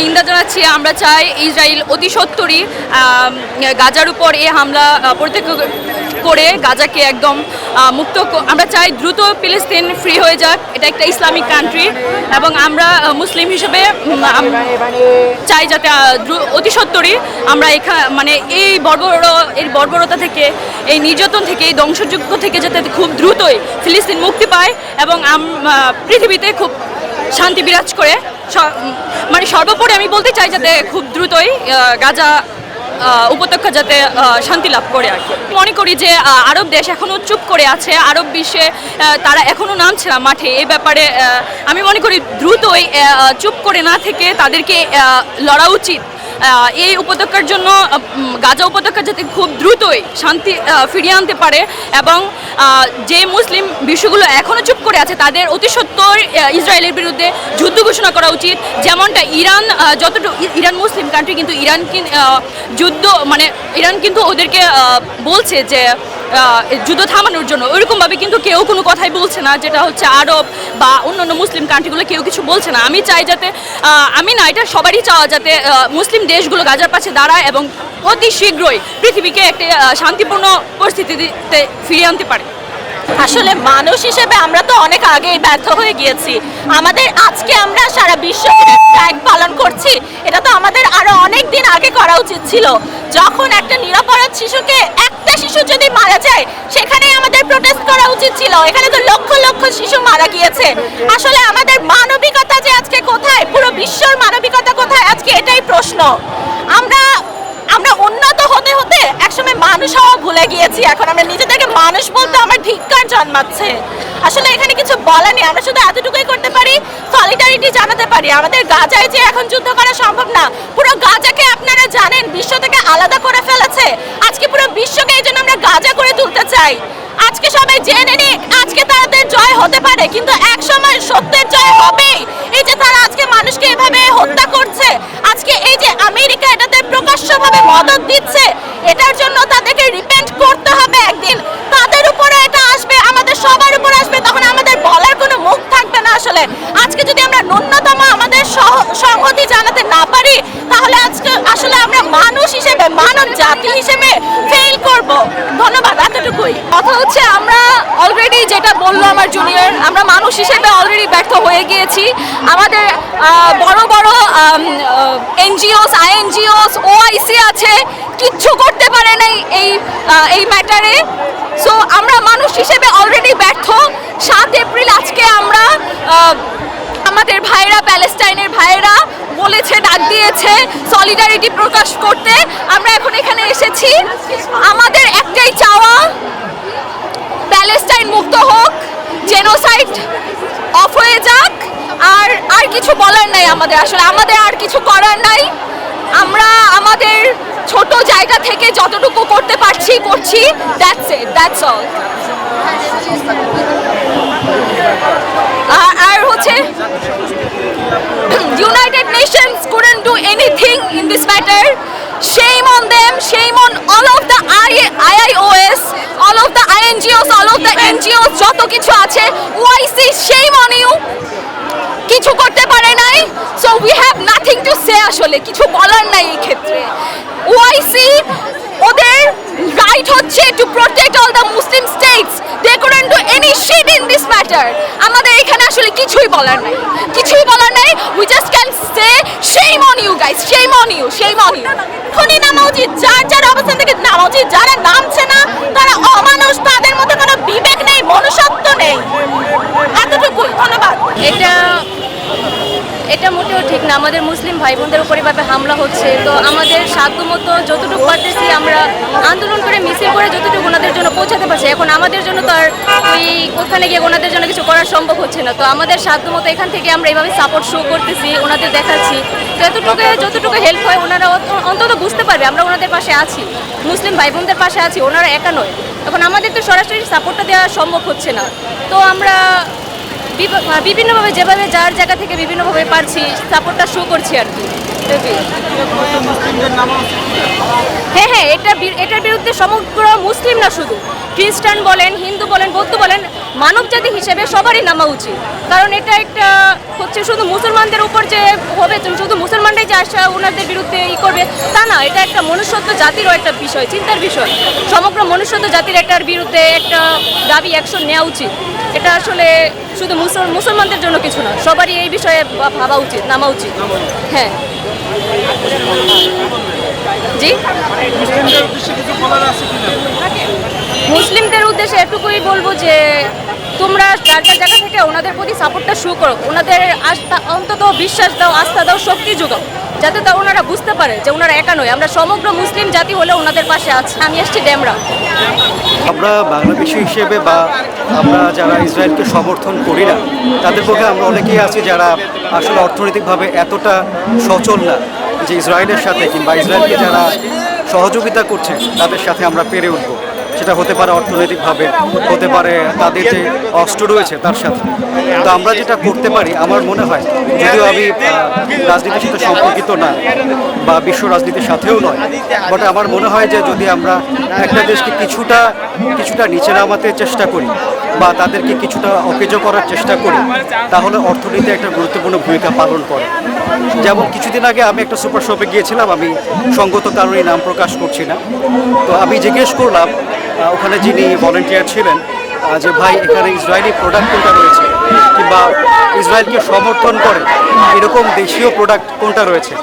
নিন্দা জানাচ্ছি। আমরা চাই ইসরায়েল অতি সত্তরই গাজার উপর এ হামলা প্রত্যক্ষ করে গাজাকে একদম মুক্ত আমরা চাই দ্রুত ফিলিস্তিন ফ্রি হয়ে যাক। এটা একটা ইসলামিক কান্ট্রি এবং আমরা মুসলিম হিসেবে চাই যাতে অতি সত্তরই আমরা এখানে মানে এই বর্বর এই বর্বরতা থেকে, এই নির্যাতন থেকে, এই ধ্বংসযজ্ঞ থেকে যাতে খুব দ্রুতই ফিলিস্তিন মুক্তি পায় এবং পৃথিবীতে খুব শান্তি বিরাজ করে। মানে সর্বোপরি আমি বলতে চাই যাতে খুব দ্রুতই গাজা উপত্যকা যাতে শান্তি লাভ করে আর কি। মনে করি যে আরব দেশ এখনও চুপ করে আছে। আরব বিশ্বে তারা এখনও নামছে না মাঠে। এ ব্যাপারে আমি মনে করি দ্রুতই চুপ করে না থেকে তাদেরকে লড়া উচিত। এই উপত্যকার জন্য গাজা উপত্যকা যাতে খুব দ্রুতই শান্তি ফিরিয়ে আনতে পারে এবং যে মুসলিম বিশ্বগুলো এখনও চুপ করে আছে, তাদের অতি সত্যই ইসরায়েলের বিরুদ্ধে যুদ্ধ ঘোষণা করা উচিত। যেমনটা ইরান যতটুকু ইরান মুসলিম কান্ট্রি কিন্তু ইরান যুদ্ধ মানে ইরান কিন্তু ওদেরকে বলছে যে যুদ্ধ থামানোর জন্য। ওইরকমভাবে কিন্তু কেউ কোনো কথাই বলছে না, যেটা হচ্ছে আরব বা অন্যান্য মুসলিম কান্ট্রিগুলো কেউ কিছু বলছে না। আমি চাই যাতে আমি না, এটা সবারই চাওয়া যাতে মুসলিম দেশগুলো গাজার পাশে দাঁড়ায় এবং অতি শীঘ্রই পৃথিবীকে একটি শান্তিপূর্ণ পরিস্থিতিতে ফিরিয়ে আনতে পারে। আসলে মানুষ হিসেবে আমরা তো অনেক আগেই ব্যর্থ হয়ে গিয়েছি। আমাদের আজকে আমরা সারা বিশ্ব পালন করছি, এটা তো আমাদের আরও অনেক দিন আগে করা উচিত ছিল। যখন একটা নিরাপরাধ শিশুকে একটা শিশু যদি মারা যায় সেখানে আমাদের প্রোটেস্ট করা উচিত ছিল। এখানে তো লক্ষ লক্ষ শিশু মারা গিয়েছে। আসলে আমাদের মানবিকতা যে আজকে কোথায়, পুরো বিশ্বর মানবিকতা কোথায়, আজকে এটাই প্রশ্ন। হতে হতে? একসময় মানুষ হওয়া ভুলে গিয়েছি, এখন আমরা নিজেদেরকে মানুষ বলতে আমার ধিক্কার জন্মাচ্ছে। আসলে এখানে কিছু বলা নেই, আমরা শুধু এতটুকুই করতে পারি সলিডারিটি জানাতে পারি। আমাদের গাজায় যে এখন যুদ্ধ করা সম্ভব না, পুরো গাজাকে আপনারা জানেন, বিশ্ব থেকে আলাদা করে ফেলেছে। আজকে পুরো বিশ্বকে এই জন্য আমরা গাজা করে তুলতে চাই। আজকে সবাই জেনে নিক, আজকে তাদের জয় হতে পারে, কিন্তু এক সময় সত্যের জয় হবেই। এই যে মানুষকে এভাবে হত্যা করছে। আজকে এই যে আমেরিকা এটাতে প্রকাশ্যভাবে মদত দিচ্ছে, এটার জন্য তাদেরকে রিপেন্ট করতে হবে একদিন। তাদের উপরে এটা আসবে, আমাদের সবার উপর আসবে, তখন আমাদের বলার কোনো মুখ থাকবে না আসলে। আজকে যদি আমরা ন্যূনতম আমাদের সহ- সংহতি জানাতে না পারি, তাহলে আজকে আসলে আমরা মানুষ হিসেবে, মানব জাতি হিসেবে ফেল করব। ধন্যবাদ, এতটুকুই। কথা হচ্ছে আমরা অলরেডি যেটা বলল আমার জুনিয়র আমরা মানুষ হিসেবে অলরেডি ব্যর্থ হয়ে গিয়েছি। আমাদের বড় বড় এনজিওস আইএনজিওস ওআইসি আছে, কিচ্ছু করতে পারে নাই এই এই ম্যাটারে সো আমরা মানুষ হিসেবে অলরেডি ব্যর্থ। সাত এপ্রিল আজকে আমরা আমাদের ভাইরা প্যালেস্টাইনের ভাইরা বলেছে, ডাক দিয়েছে সলিডারিটি প্রকাশ করতে। আমরা এখন এখানে এসেছি আমাদের একটাই চাওয়া প্যালেস্টাইন মুক্ত হোক জেনোসাইড অফ হয়ে যাক আর আর কিছু বলার নাই আমাদের আসলে। আমাদের আর কিছু করার নাই। আমরা আমাদের ছোট জায়গা থেকে যতটুকু করতে পারছি, করছি। দ্যাটস ইট দ্যাটস অল আর হচ্ছে United Nations couldn't do anything in this matter shame on them সেই মন all of the I I I O S all of the I N INGOs all of the N NGOs যত কিছু আছে ওয়াইসি shame on you আসলে কিছু বলার নাই এই ক্ষেত্রে। ওআইসি ওদের রাইট হচ্ছে to protect all the Muslim states they couldn't do any shit in this matter আমাদের এখানে আসলে কিছুই বলার নাই। কিছুই বলার নাই। We just can say shame on you guys shame on you shame on you এখনই নামা উচিত যার যার অবস্থান থেকে নামা উচিত যারা নামছে না, তারা অমানুষ, তাদের মধ্যে কোনো বিবেক নেই মনুষ্যত্ব নেই এতটুকুই ধন্যবাদ এটা এটা মোটেও ঠিক না। আমাদের মুসলিম ভাই বোনদের উপর এভাবে হামলা হচ্ছে। তো আমাদের সাধ্যমতো যতটুকু পারতেছি আমরা আন্দোলন করে মিছিল করে যতটুকু ওনাদের জন্য পৌঁছাতে পারছি। এখন আমাদের জন্য তো আর ওই ওখানে গিয়ে ওনাদের জন্য কিছু করা সম্ভব হচ্ছে না। তো আমাদের সাধ্যমতো এখান থেকে আমরা এইভাবে সাপোর্ট শো করতেছি, ওনাদের দেখাচ্ছি। তো এতটুকু, যতটুকু হেল্প হয়, ওনারা অন্তত বুঝতে পারবে। আমরা ওনাদের পাশে আছি। মুসলিম ভাই বোনদের পাশে আছি, ওনারা একা নয়। এখন আমাদের তো সরাসরি সাপোর্টটা দেওয়া সম্ভব হচ্ছে না। তো আমরা বিভিন্নভাবে যেভাবে যার জায়গা থেকে বিভিন্নভাবে পারছি সাপোর্টটা শো করছি আর কি। হ্যাঁ হ্যাঁ এটা এটার বিরুদ্ধে সমগ্র মুসলিম না শুধু। খ্রিস্টান বলেন, হিন্দু বলেন, বৌদ্ধ বলেন মানব জাতি হিসেবে সবারই নামা উচিত। কারণ এটা একটা হচ্ছে শুধু মুসলমানদের উপর যে হবে শুধু মুসলমানরাই যে আসা ওনাদের বিরুদ্ধে ই করবে, তা না, এটা একটা মনুষ্যত্ব জাতিরও একটা বিষয়, চিন্তার বিষয়। সমগ্র মনুষ্যত্ব জাতির একটার বিরুদ্ধে একটা দাবি অ্যাকশন নেওয়া উচিত। এটা আসলে শুধু মুসল মুসলমানদের জন্য কিছু না, সবারই এই বিষয়ে ভাবা উচিত, নামা উচিত। হ্যাঁ। জি? মুসলিমদের উদ্দেশ্যে এটুকুই বলব যে তোমরা যার যার জায়গা থেকে ওনাদের প্রতি সাপোর্টটা শুরু করো। ওনাদের আস্থা অন্তত বিশ্বাস দাও আস্থা দাও শক্তি যোগাও। যাতে তা ওনারা বুঝতে পারে যে ওনারা একা নয়। আমরা সমগ্র মুসলিম জাতি হলে ওনাদের পাশে আছি। আমি এসছি ডেমরা। আমরা বাংলাদেশি হিসেবে বা আমরা যারা ইসরায়েলকে সমর্থন করি না তাদের পক্ষে আমরা অনেকেই আছি যারা আসলে অর্থনৈতিকভাবে এতটা সচল না। যে ইসরায়েলের সাথে কিংবা ইসরায়েলকে যারা সহযোগিতা করছে, তাদের সাথে আমরা পেরে উঠবো। সেটা হতে পারে অর্থনৈতিকভাবে, হতে পারে তাদের যে অস্ত্র রয়েছে, তার সাথে। তো আমরা যেটা করতে পারি, আমার মনে হয়, যদিও আমি রাজনীতির সাথে সম্পর্কিত না, বা বিশ্ব রাজনীতির সাথেও নয় বাট আমার মনে হয় যে যদি আমরা একটা দেশকে কিছুটা কিছুটা নিচে নামাতে চেষ্টা করি, বা তাদেরকে কিছুটা অকেজ করার চেষ্টা করি, তাহলে অর্থনীতি একটা গুরুত্বপূর্ণ ভূমিকা পালন করে। যেমন কিছুদিন আগে আমি একটা সুপার শপে গিয়েছিলাম, আমি সঙ্গত কারণে নাম প্রকাশ করছি না। তো আমি জিজ্ঞেস করলাম ওখানে যিনি ভলেন্টিয়ার ছিলেন যে ভাই, এখানে ইসরায়েলি প্রোডাক্ট কোনটা রয়েছে? কিংবা ইসরায়েলকে সমর্থন করে এরকম দেশীয় প্রোডাক্ট কোনটা রয়েছে?